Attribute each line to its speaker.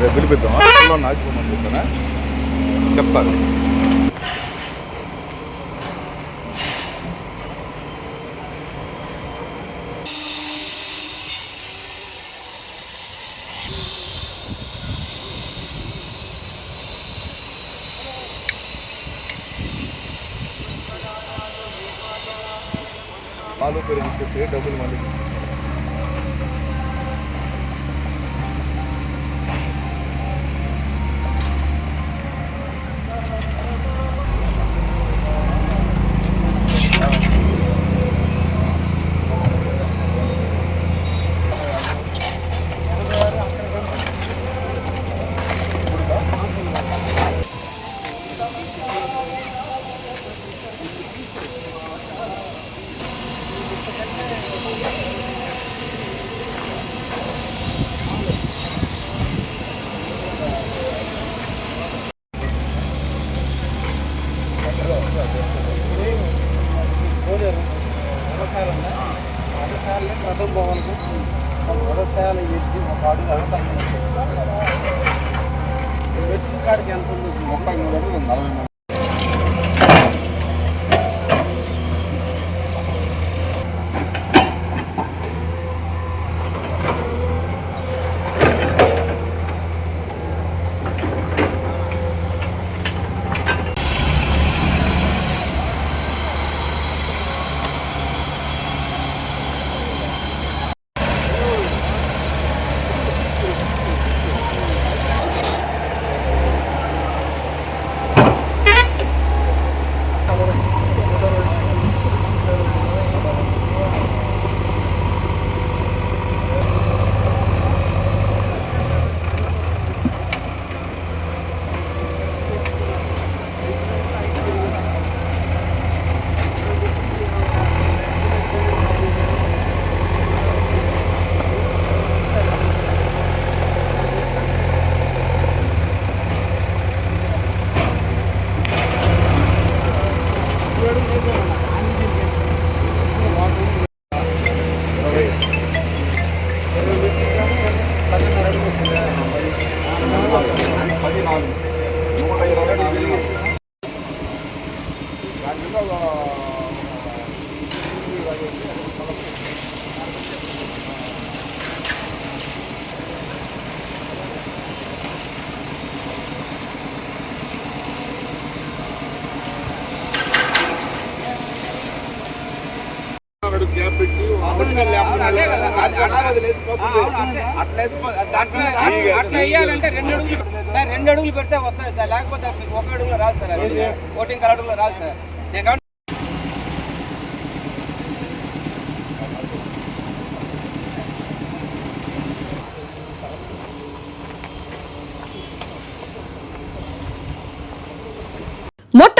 Speaker 1: రేపు పిలిపిద్దాం హాస్టల్లో పాలు పెరుగు ఇచ్చేసి డబ్బులు మళ్ళీ
Speaker 2: వరసాలని ప్రథమ భవన్కు వరసాల ఎత్తి ఒక అడుగు అవుతాం ఎత్తి కాడికి ఎంత ఉంది?
Speaker 1: ముప్పై మూడు అడుగులు నలభై పది నాలుగు నూట ఇరవై నాలుగు గ్యాప్ పెట్టి
Speaker 3: అట్లా వేయాలంటే రెండు అడుగులు రెండు అడుగులు పెడితే వస్తుంది సార్. లేకపోతే ఒక అడుగులో రాదు సార్ ఓటింగ్ అడుగులో రాదు సార్.